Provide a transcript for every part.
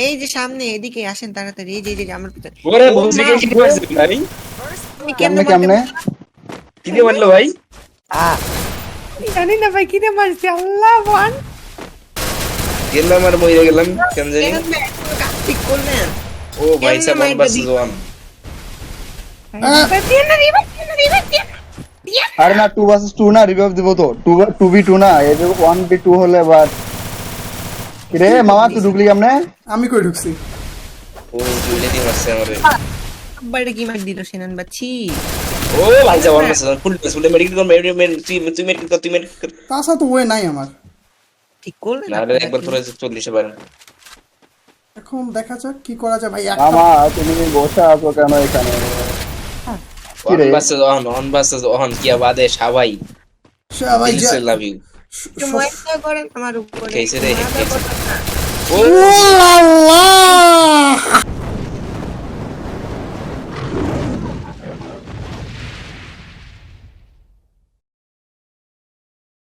এই যে সামনে এদিকে আসেন তাড়াতাড়ি এই যে এই যে আমার পিছনে ওরে ও বলছি কি পারছিস ভাই? কেমনে কেমনে? কি দিয়ে মারলো ভাই? পারলেন? জানি না ভাই কিনে মারছি আল্লাহ ওয়ান গেলাম আর মরে গেলাম কেন জানি? কার্তিক করলেন? ও ভাই সাহেব ওয়ান মাইরটা ভার্সেস দি- ওয়ান রিভাইভ দিয়ে না রিভাইভ দিয়ে না রিভাইভ দিয়ে না দিয়ে না। আরে না টু ভার্সেস টু না রিভাইভ দিব তো। টু টু বি টু না এই ওয়ান বি টু হলে বাট রে মামা তুই ঢুকলি কেমনে? আমি কই ঢুকছি? ও জুইলে দিয়ে মারছে আমারে আব্বারে কি মার দিল সেনান বাচ্চি? ও ভাই সাহেব ওয়ান ফুল ফুল মেডিকেল কর মেডিকেল মেন তুই তুই মেডিকেল কর তুই মেডিকেল কর। তাছাড়া তো ওয়ে নাই আমার। ঠিক করলেন না আপনারা একবার কি? তোরা চল্লিশে পারেন এখন দেখা যাক কি করা যায় ভাই একটা মামা তুমি বসে আছো কেন এখানে? রে? Versus one one versus one কি আবাদে সবাই। সবাই যা- লাভ ইউ করেন আমার উপরে। ও! আল্লাহ!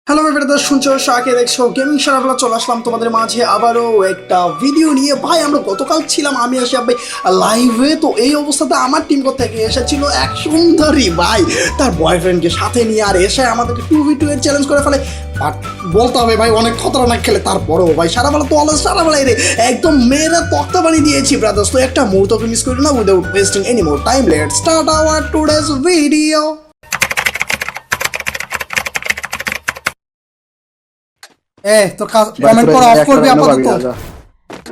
হ্যালো ব্যাপারে শুনছো শাকে দেখছ গেমিং সারাবেলা চলে আসলাম তোমাদের মাঝে আবারও একটা ভিডিও নিয়ে। ভাই, আমরা গতকাল ছিলাম, আমি এসে ভাই লাইভে তো এই অবস্থাতে আমার টিম থেকে এসেছিল? এক সুন্দরী ভাই, তার বয়ফ্রেন্ডকে সাথে নিয়ে আর এসে আমাদেরকে টু ভি টু এর চ্যালেঞ্জ করে ফেলে। বাট বলতে হবে ভাই, অনেক খতরনাক খেলে, তারপরেও ভাই সারাবেলা তো অলস সারাবেলায় রে একদম মেয়েরা তক্তা বানিয়ে দিয়েছি ব্রাদার্স তো একটা মুহূর্ত মিস করি না without wasting any more time let start our today's video এ তোর কমেন্ট করা অফ করবি আপাতত।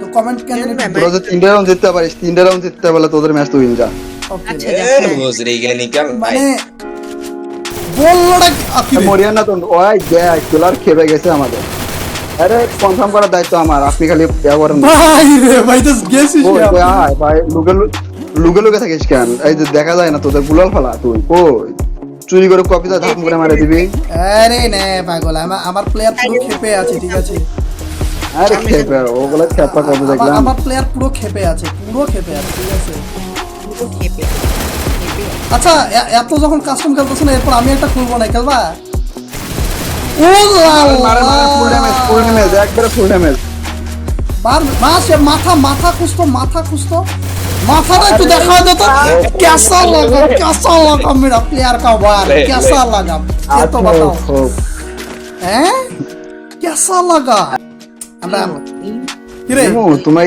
তো কমেন্ট কেন তোরা যে তিনটে রাউন্ড জিততে পারিস তিনটে রাউন্ড জিততে পারলে তোদের ম্যাচ তুই যা। আচ্ছা মানে বললোটা মরিয়ান না তো ওই দেখ কিলার খেপে গেছে আমাদের। আরে কনফার্ম করার দায়িত্ব আমার আপনি খালি না। ভাই রে ভাই তো গেছিস লুকে লুকে থাকিস কেন? এই যে দেখা যায় না তোদের গুলাল ফেলা তুই কই? চুরি করে কপিটা ধাপ করে মারে দিবি। আরে নে পাগল আমার আমার প্লেয়ার পুরো খেপে আছে ঠিক আছে। আরে খেপে ওগুলো খেপা কবে দেখলাম। আমার প্লেয়ার পুরো খেপে আছে পুরো খেপে আছে ঠিক আছে। পুরো খেপে আচ্ছা এত যখন কাস্টম খেলতেছ না এরপর আমি একটা খুলবো না খেলবা? ও মারে মারে ফুল ড্যামেজ ফুল ড্যামেজ একবারে ফুল ড্যামেজ বার মাস মাথা মাথা খুঁজতো মাথা খুঁজতো। মাথাটা একটু দেখা দে তো कैसा लगा कैसा लगा मेरा प्लेयर का वार कैसा लगा ये तो बताओ हैं कैसा लगा আমরা কি রে ইমু তুমি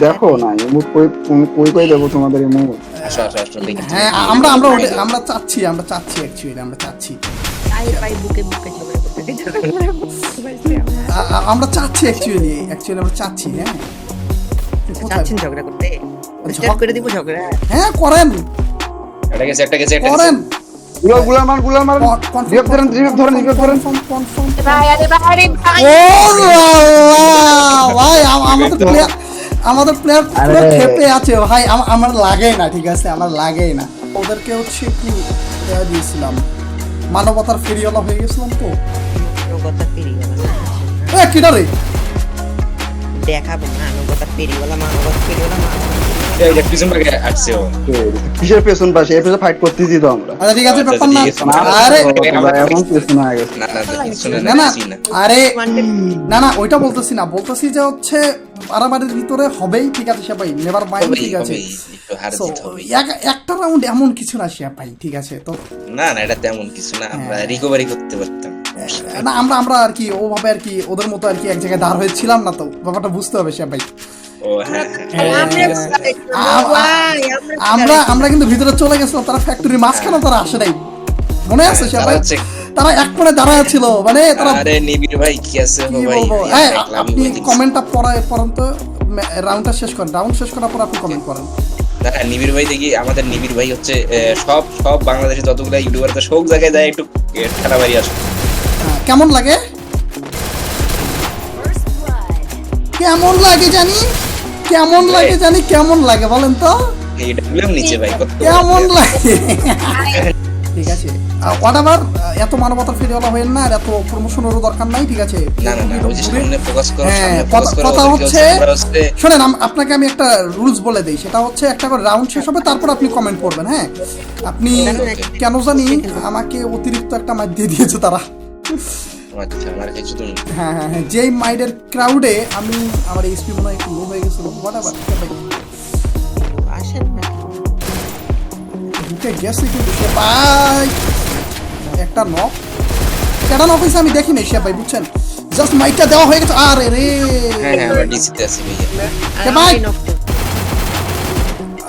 দেখো না ইমু কই কোন- কই কই দেবো তোমাদের ইমু আসো আসো আসো দেখি হ্যাঁ আমরা আমরা ওটা- আমরা চাচ্ছি আমরা চাচ্ছি অ্যাকচুয়ালি আমরা চাচ্ছি পাই পাই বুকে বুকে ঝগড়া করতে ঝগড়া করতে আ- আ- আমরা চাচ্ছি অ্যাকচুয়ালি অ্যাকচুয়ালি আমরা চাচ্ছি হ্যাঁ কোথায়? চাচ্ছেন ঝগড়া করতে স্টার্ট করে দিব ঝগড়া হ্যাঁ করেন একটা গেছে একটা গেছে একটা করেন গুলাল গুলাল মার গুলাল মার রিভাইভ ধরেন রিভাইভ ধরেন রিভাইভ ধরেন ভাই আরে ভাই ভাই ও আল্লাহ! ভাই আম- আমাদের প্লেয়ার আমাদের প্লেয়ার পুরো খেপে আছে ভাই আমার লাগেই না ঠিক আছে আমার লাগে না ওদেরকে হচ্ছে দেয়া দিয়েছিলাম মানবতার ফেরিওয়ালা হয়ে গেছিলাম তো ফেরিওয়ালা এ দেখাবো না কথা ফেরিওয়ালা মানবতা ফেরিওয়ালা মানবতা এই পিছন থেকে আসছে ও কিসের পেছন পাশে এর পেছনে ফাইট করতেছি তো আমরা আচ্ছা ঠিক আছে আচ্ছা, ব্যাপার না আরে না না না না না পিছনে না আরে না না ওইটা বলতেছি না বলতেছি যে হচ্ছে ভিতরে হবেই ঠিক আছে মাইন্ড ঠিক আছে একটু রাউন্ড এমন কিছু না সে ভাই ঠিক আছে তো না না এটা তেমন কিছু না আমরা রিকভারি করতে পারতাম না আমরা আমরা আর কি ওভাবে আর কি ওদের মতো আর কি এক জায়গায় দাঁড় হয়েছিলাম না তো। ব্যাপারটা বুঝতে হবে সে ভাই। হ্যাঁ। হ্যাঁ। আমরা আমরা কিন্তু ভিতরে চলে গেছিলাম তারা ফ্যাক্টরি মাঝখানে তারা আসে নাই। মনে আছে ভাই? তারা এক কোণে দাঁড়ায় ছিল মানে তারা আরে নিবিড় ভাই কি আছে ও ভাই? আপনি কমেন্টটা পড়ায় পড়ান তো রাউন্ডটা শেষ করেন। রাউন্ড শেষ করার পর আপনি কমেন্ট করেন। নিবিড় ভাই দেখি আমাদের নিবিড় ভাই হচ্ছে সব সব বাংলাদেশে যতগুলো ইউটিউবার সব জায়গায় যায় একটু ঠেলা বাড়ি আসে। কেমন লাগে? কেমন লাগে জানি? কেমন লাগে জানি? কেমন লাগে বলেন তো? নিচে ভাই কেমন লাগে? ঠিক আছে। হোয়াট এভার এত মানবতার ফেরিওয়ালা না আর এত প্রমোশনেরও দরকার নাই ঠিক আছে? না না না ওই যে সামনে ফোকাস করো সামনে কথা- ফোকাস করো কথা ওদেরকে হচ্ছে শোনেন আপনাকে আমি একটা রুলস বলে দিই সেটা হচ্ছে একটা করে রাউন্ড শেষ হবে তারপর আপনি কমেন্ট করবেন হ্যাঁ? আপনি কেন জানি আমাকে অতিরিক্ত একটা দিয়ে দিয়েছে তারা। আচ্ছা আমার কাছে তুমি হ্যাঁ হ্যাঁ হ্যাঁ যেই মাইডের ক্রাউডে আমি আমার এইচপি মনে হয় একটু লো হয়ে গেছিল হোয়াট এভার আসেন না ঢুকে গেছে কিন্তু সে ভাই একটা নক কেটা নক হয়েছে আমি দেখিনি সে ভাই বুঝছেন? জাস্ট মাইকটা দেওয়া হয়ে গেছে আরে রে। হ্যাঁ হ্যাঁ ভাই!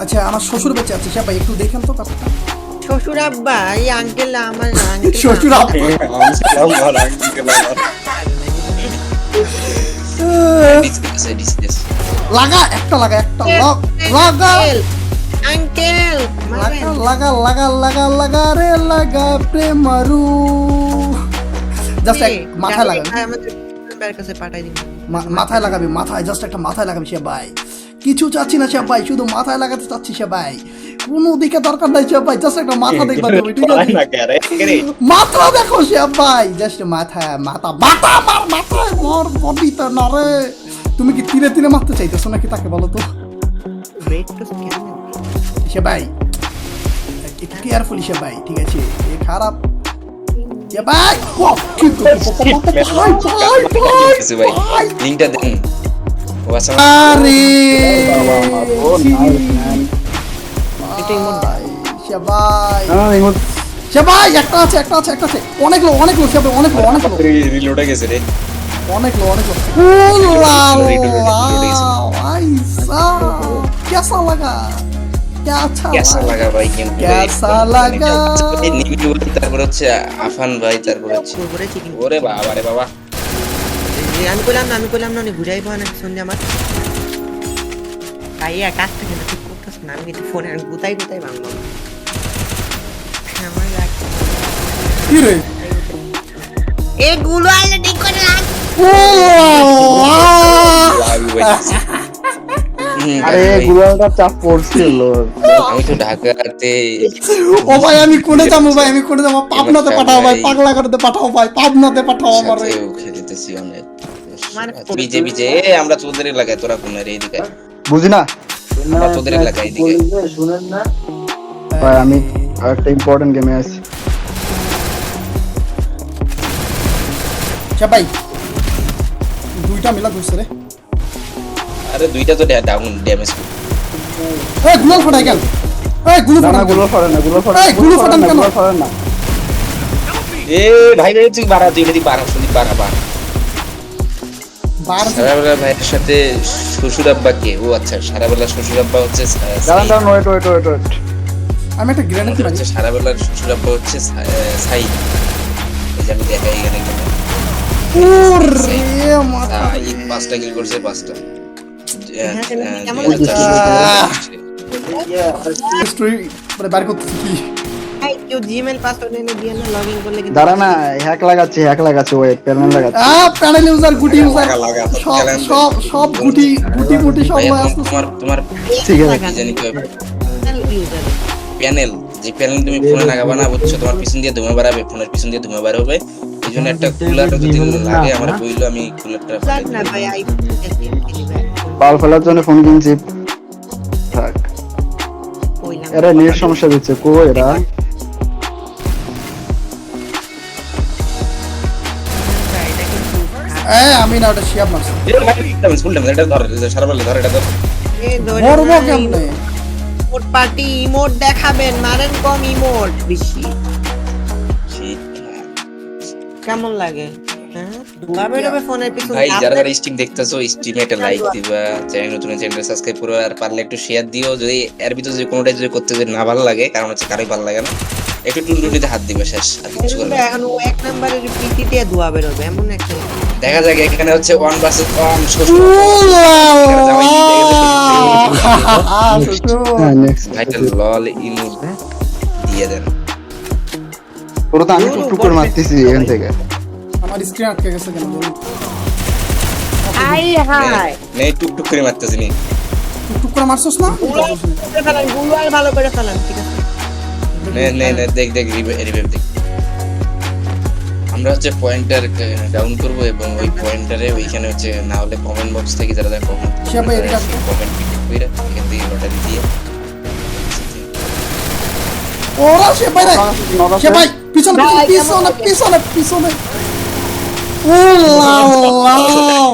আচ্ছা আমার শ্বশুর বেঁচে আছে সে ভাই একটু দেখেন তো ব্যাপারটা। শ্বশুর আব্বা এই আঙ্কেল আমার শ্বশুর আছে লাগা একটা লাগা একটা লক লাগা। আঙ্কেল লাগা লাগা লাগা লাগা লাগা রে লাগা প্রেমারু জাস্ট এক মাথায় মা- মাথায় লাগাবি মাথায় জাস্ট একটা মাথায় লাগাবি সে ভাই। কিছু চাচ্ছি না সে ভাই শুধু মাথায় লাগাতে চাচ্ছি সে ভাই। কোনো দিকে দরকার নাই সে ভাই জাস্ট একটা মাথা দেখবা তুমি ঠিক আছে? মাথা দেখো সে ভাই জাস্ট মাথা মাথা মাথা মার মাথায় মর বডিতে না রে। তুমি কি তীরে তীরে মারতে চাইতেছো নাকি তাকে বলো তো? সে ভাই একটু কেয়ারফুলি সে ভাই ঠিক আছে? এ খারাপ। সে ভাই। লিংকটা দেন। আচ্ছা। আরে! একটা আছে একটা আছে একটা অনেক অনেক অনেক অনেক অনেক হচ্ছে আফান ভাই তারপর ওরে বাবা রে বাবা। আমি কইলাম না আমি কইলাম না উনি ঘুরাই পাওয়া না সন্ধ্যা আমার। তাই না না আমি কিন্তু ফোনে আমি গুতাই গুতাই ভাঙবো আমার রাগ- কি রে? এগুলো আলে ঠিক করে রাখ। ও লাভি ভাই। হুম, আরে গুলাটা চাপ পড়ছিল আমি তো ঢাকাতে ও ভাই আমি কোনে যাব ভাই? আমি কোনে যাব? পাবনাতে পাঠাও ভাই পাগলা করতে পাঠাও ভাই পাবনাতে পাঠাও আমার। খেলতেছি অনেক। বিজে বিজে এ আমরা তোদের এলাকায় তোরা কোন রে এদিকে বুঝি না আমরা তোদের এলাকায় এদিকে। ভাই আমি একটা ইম্পর্টেন্ট গেমে আছি। আচ্ছা ভাই দুইটা মিলা ধরছে রে। আরে দুইটা তো ডাউন ড্যামেজ এই গুলো ফাটাই গেল এই গুলো না না গুলো ফরে না গুলো ফরে এই, গুলো ফাটান কেন? গুলো ফরে না। এ ভাই ভাই তুই বাড়া তুই এদিকে বাড়া তুই বাড়া বাড়া বার সারাবেলা ভাইয়ের সাথে শ্বশুর আব্বা কে? ও আচ্ছা সারাবেলা শ্বশুর আব্বা হচ্ছে দাঁড়ান দাঁড়ান ওয়েট ওয়েট ওয়েট ওয়েট আমি একটা গ্রেনেড শ্বশুর আব্বা হচ্ছে সাইদ এই যে আমি দেখাই এখানে এখানে। ওরে মাথা সাইদ পাঁচটা কিল করছে পাঁচটা। হ্যাঁ, স্টোরি মানে বার করতেছি কি? কেউ জিমেল পাসওয়ার্ড এনে দিয়ে না লগ করলে কিন্তু দাঁড়া না হ্যাক লাগাচ্ছি হ্যাক লাগাচ্ছি ওয়েট প্যানেল লাগাচ্ছি। আ প্যানেল ইউজার গুটি ইউজার লাগা, লাগা, তো সব সব সব গুটি গুটি গুটি সব ভাইয়া, তোমার- তোমার তোমার ঠিক আছে। জানি কয় প্যানেল যে প্যানেল তুমি ফোনে লাগাবা না বুঝছ? তোমার পিছন দিয়ে ধুমে বাড়াবে ফোনের পিছন দিয়ে ধুমে বার হবে এই জন্য একটা কুলার যদি লাগে আমার বইলো আমি কুলারটা না ভাই পাল ফেলার জন্য ফোন কিনছি। থাক। কইলাম এরা নেট সমস্যা দিচ্ছে কো এরা আমি না ওটা শিয়াব মারছি। ফুল ড্যামেজ এটা ধর সারা ধর এটা ধর। মরবো কেমনে? ইমোট পার্টি ইমোট দেখাবেন মারেন কম ইমোট বেশি। কেমন লাগে? হ্যাঁ? ধোয়া বেরোবে ফোনের পিছনে। ভাই যারা আপনার- দেখতেছো স্ট্রিমে একটা লাইক দিবা চ্যানেল নতুন চ্যানেল সাবস্ক্রাইব করো আর পারলে একটু শেয়ার দিও। যদি এর ভিতরে যদি কোনোটাই যদি করতে যদি না ভালো লাগে কারণ হচ্ছে কারোই ভালো লাগে না একটু টুনটুনিতে হাত দিবে শেষ আর কিছু করবে এখন ও এক নাম্বারের দিয়ে ধোয়া বেরোবে এমন একটা দেখা যাক এখানে হচ্ছে ওয়ান ভার্সেস ওয়ান শ্বশুর ভাইটা লল ইমোট দিয়ে দেন ওরা তো আমি টুক করে মারতেছি এখান থেকে আমার স্ক্রিন আটকে গেছে কেন বলুন হাই হাই নে টুক টুক করে মারতেছি নি টুক টুক করে মারছস না ভালো করে ফেলান ঠিক আছে নে নে নে দেখ দেখ রিভাইভ দেখ আমরা হচ্ছে পয়েন্টার ডাউন করব এবং ওই পয়েন্টারে ওইখানে হচ্ছে না হলে কমেন্ট বক্স থেকে যারা যারা কমেন্ট। কমেন্ট করে এখান থেকে লটারি দিয়ে ওরা সে ভাই সে ভাই পিছনে পিছনে পিছনে পিছনে।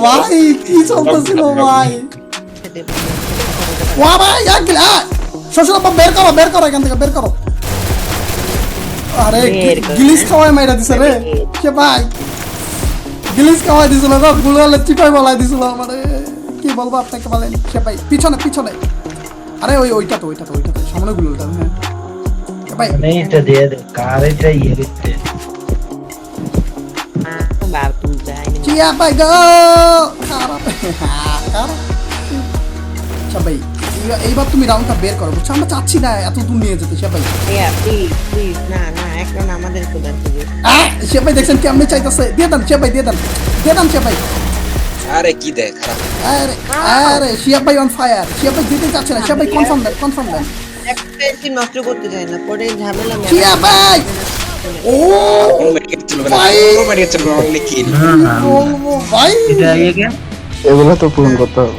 ভাই কি চলতেছিল ভাই। ও ভাই এক গিলা শ্বশুর বের করো বের করো এখান থেকে বের করো। আরে গিলিস খাওয়াই মাইরা দিছে রে। কে ভাই? গিলিস খাওয়াই দিছিল গো গুলালে চিটাই বলাই দিছিল আমারে কি বলব আপনাকে বলেন? সে ভাই? পিছনে পিছনে। আরে ওই ওইটা তো ওইটা তো ওইটা তো। সামনে গুলোটা হ্যাঁ। কে ভাই? মানে এটা দিয়ে দে কার এটা ইয়ে যাই চিয়া ভাই গো খারাপ খারাপ। ভাই এইবার- এইবার তুমি রাউন্ডটা বের করো। বুঝছ আমরা চাচ্ছি না এত দূর নিয়ে যেতে সে ভাই। ভাইয়া প্লিজ প্লিজ না না এখন আমাদের কোদার সে ভাই দেখছেন কেমনে চাইতেছে? দিয়ে দেন সে ভাই দিয়ে দেন। দিয়ে দেন সে ভাই। আরে কি দেখ আরে আরে শিয়া ভাই অন ফায়ার শিয়া ভাই দিতে চাচ্ছে না শিয়া ভাই কনফার্ম দেন কনফার্ম দেন। একটা নষ্ট করতে চাই না পরে ঝামেলা শিয়া ভাই! ও! ভাই। ভাই! এটা এগুলো তো পূরণ করতে হবে।